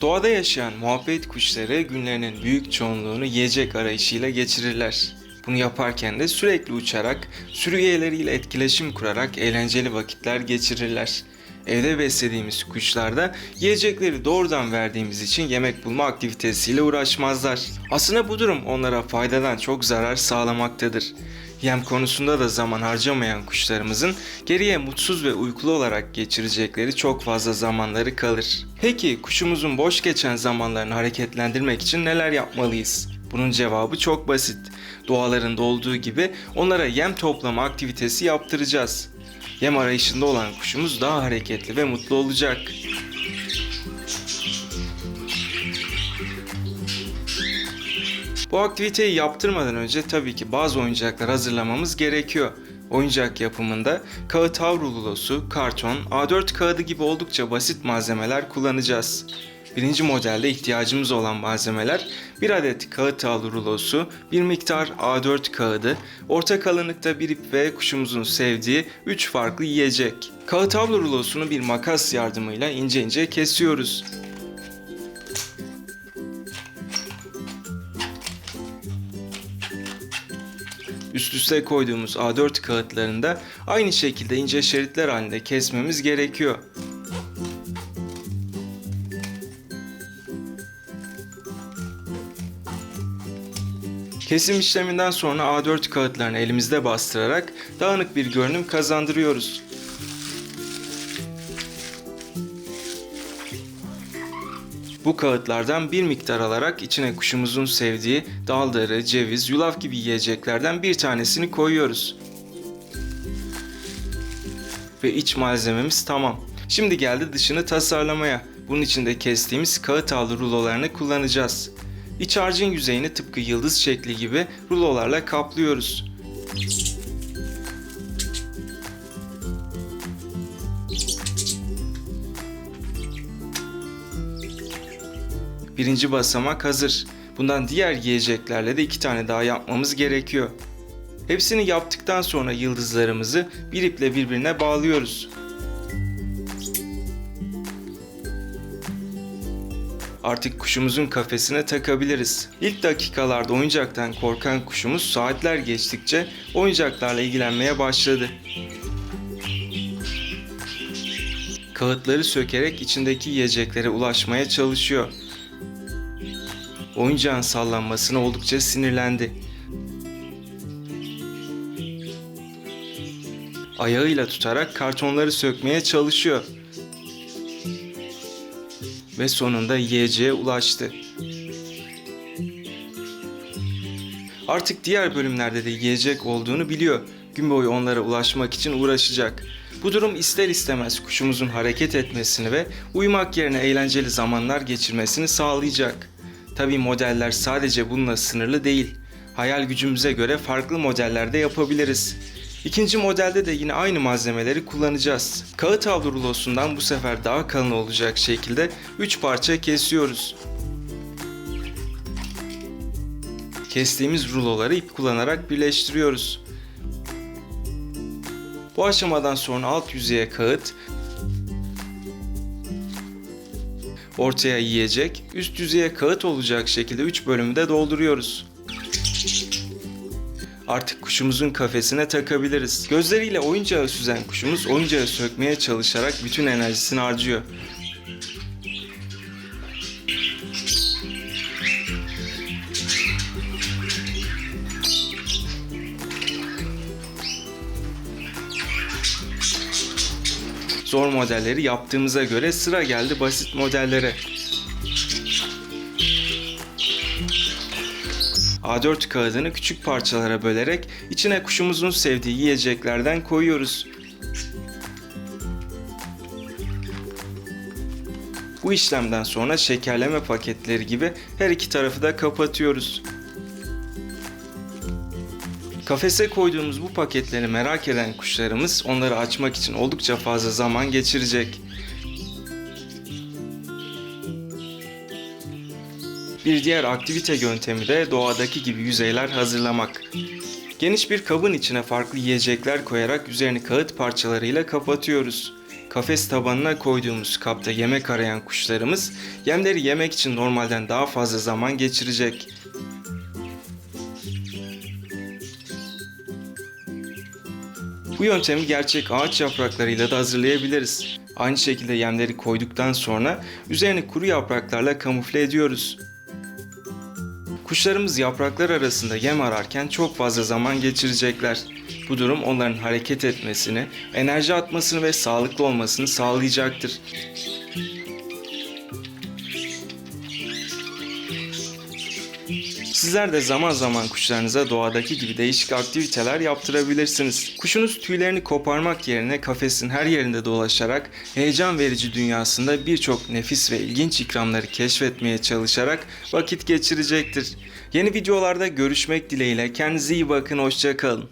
Doğada yaşayan muhabbet kuşları günlerinin büyük çoğunluğunu yiyecek arayışıyla geçirirler. Bunu yaparken de sürekli uçarak, sürü üyeleriyle etkileşim kurarak eğlenceli vakitler geçirirler. Evde beslediğimiz kuşlarda yiyecekleri doğrudan verdiğimiz için yemek bulma aktivitesiyle uğraşmazlar. Aslında bu durum onlara faydadan çok zarar sağlamaktadır. Yem konusunda da zaman harcamayan kuşlarımızın geriye mutsuz ve uykulu olarak geçirecekleri çok fazla zamanları kalır. Peki kuşumuzun boş geçen zamanlarını hareketlendirmek için neler yapmalıyız? Bunun cevabı çok basit. Doğalarında olduğu gibi onlara yem toplama aktivitesi yaptıracağız. Yem arayışında olan kuşumuz daha hareketli ve mutlu olacak. Bu aktiviteyi yaptırmadan önce tabii ki bazı oyuncaklar hazırlamamız gerekiyor. Oyuncak yapımında kağıt havlulosu, karton, A4 kağıdı gibi oldukça basit malzemeler kullanacağız. Birinci modelde ihtiyacımız olan malzemeler bir adet kağıt havlu rulosu, bir miktar A4 kağıdı, orta kalınlıkta bir ip ve kuşumuzun sevdiği 3 farklı yiyecek. Kağıt havlu rulosunu bir makas yardımıyla ince ince kesiyoruz. Üst üste koyduğumuz A4 kağıtlarını da aynı şekilde ince şeritler halinde kesmemiz gerekiyor. Kesim işleminden sonra A4 kağıtlarını elimizde bastırarak dağınık bir görünüm kazandırıyoruz. Bu kağıtlardan bir miktar alarak içine kuşumuzun sevdiği daldarı, ceviz, yulaf gibi yiyeceklerden bir tanesini koyuyoruz. Ve iç malzememiz tamam. Şimdi geldi dışını tasarlamaya. Bunun için de kestiğimiz kağıt havlu rulolarını kullanacağız. İç harcın yüzeyini tıpkı yıldız şekli gibi rulolarla kaplıyoruz. Birinci basamak hazır. Bundan diğer yiyeceklerle de iki tane daha yapmamız gerekiyor. Hepsini yaptıktan sonra yıldızlarımızı bir iple birbirine bağlıyoruz. Artık kuşumuzun kafesine takabiliriz. İlk dakikalarda oyuncaktan korkan kuşumuz saatler geçtikçe oyuncaklarla ilgilenmeye başladı. Kağıtları sökerek içindeki yiyeceklere ulaşmaya çalışıyor. Oyuncağın sallanmasına oldukça sinirlendi. Ayağıyla tutarak kartonları sökmeye çalışıyor. Ve sonunda yiyeceğe ulaştı. Artık diğer bölümlerde de yiyecek olduğunu biliyor. Gün boyu onlara ulaşmak için uğraşacak. Bu durum ister istemez kuşumuzun hareket etmesini ve uyumak yerine eğlenceli zamanlar geçirmesini sağlayacak. Tabi modeller sadece bununla sınırlı değil. Hayal gücümüze göre farklı modeller de yapabiliriz. İkinci modelde de yine aynı malzemeleri kullanacağız. Kağıt havlu rulosundan bu sefer daha kalın olacak şekilde 3 parça kesiyoruz. Kestiğimiz ruloları ip kullanarak birleştiriyoruz. Bu aşamadan sonra alt yüzeye kağıt, ortaya yiyecek, üst yüzeye kağıt olacak şekilde 3 bölümde dolduruyoruz. Artık kuşumuzun kafesine takabiliriz. Gözleriyle oyuncağı süzen kuşumuz oyuncağı sökmeye çalışarak bütün enerjisini harcıyor. Zor modelleri yaptığımıza göre sıra geldi basit modellere. A4 kağıdını küçük parçalara bölerek içine kuşumuzun sevdiği yiyeceklerden koyuyoruz. Bu işlemden sonra şekerleme paketleri gibi her iki tarafı da kapatıyoruz. Kafese koyduğumuz bu paketleri merak eden kuşlarımız onları açmak için oldukça fazla zaman geçirecek. Bir diğer aktivite yöntemi de doğadaki gibi yüzeyler hazırlamak. Geniş bir kabın içine farklı yiyecekler koyarak üzerini kağıt parçalarıyla kapatıyoruz. kafes tabanına koyduğumuz kapta yemek arayan kuşlarımız yemleri yemek için normalden daha fazla zaman geçirecek. Bu yöntemi gerçek ağaç yapraklarıyla da hazırlayabiliriz. Aynı şekilde yemleri koyduktan sonra üzerini kuru yapraklarla kamufle ediyoruz. Kuşlarımız yapraklar arasında yem ararken çok fazla zaman geçirecekler. Bu durum onların hareket etmesini, enerji atmasını ve sağlıklı olmasını sağlayacaktır. Sizler de zaman zaman kuşlarınıza doğadaki gibi değişik aktiviteler yaptırabilirsiniz. Kuşunuz tüylerini koparmak yerine kafesin her yerinde dolaşarak heyecan verici dünyasında birçok nefis ve ilginç ikramları keşfetmeye çalışarak vakit geçirecektir. Yeni videolarda görüşmek dileğiyle kendinize iyi bakın, hoşçakalın.